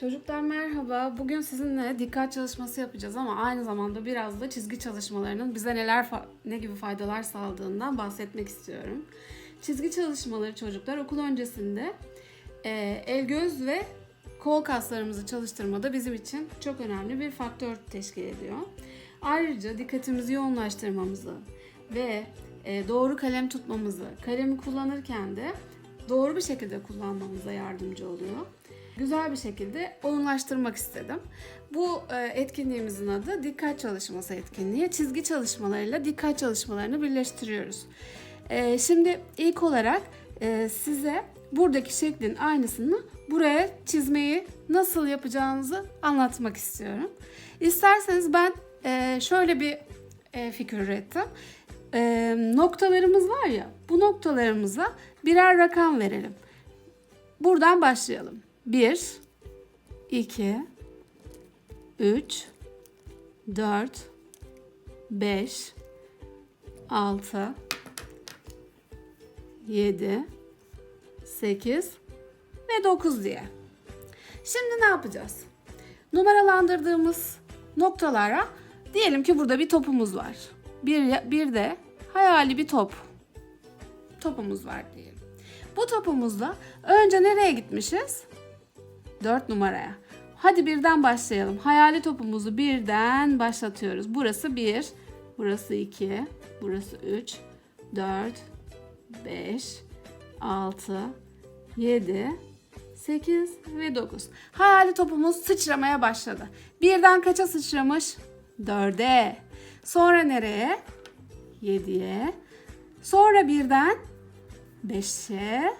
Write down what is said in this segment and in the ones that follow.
Çocuklar merhaba. Bugün sizinle dikkat çalışması yapacağız ama aynı zamanda biraz da çizgi çalışmalarının bize neler ne gibi faydalar sağladığından bahsetmek istiyorum. Çizgi çalışmaları çocuklar okul öncesinde e, el göz ve kol kaslarımızı çalıştırmada bizim için çok önemli bir faktör teşkil ediyor. Ayrıca dikkatimizi yoğunlaştırmamızı ve e, doğru kalem tutmamızı, kalemi kullanırken de doğru bir şekilde kullanmamıza yardımcı oluyor. Güzel bir şekilde oyunlaştırmak istedim. Bu e, etkinliğimizin adı dikkat çalışması etkinliği. Çizgi çalışmalarıyla dikkat çalışmalarını birleştiriyoruz. E, şimdi ilk olarak e, size buradaki şeklin aynısını buraya çizmeyi nasıl yapacağınızı anlatmak istiyorum. İsterseniz ben şöyle bir fikir ürettim. Noktalarımız var ya, bu noktalarımıza birer rakam verelim. Buradan başlayalım. 1, 2, 3, 4, 5, 6, 7, 8 ve 9 diye. Şimdi ne yapacağız? Numaralandırdığımız noktalara diyelim ki burada bir topumuz var. Bir, bir de hayali bir top. Topumuz var diyelim. Bu topumuzla önce nereye gitmişiz? 4 numaraya. Hadi birden başlayalım. Hayali topumuzu birden başlatıyoruz. Burası 1, burası 2, burası 3, 4, 5, 6, 7, 8 ve 9. Hayali topumuz sıçramaya başladı. Birden kaça sıçramış? 4'e. Sonra nereye? 7'ye. Sonra birden 5'e.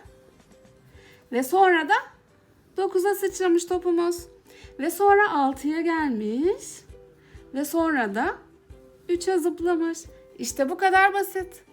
Ve sonra da 9'a sıçramış topumuz. Ve sonra 6'ya gelmiş. Ve sonra da 3'e zıplamış. İşte bu kadar basit.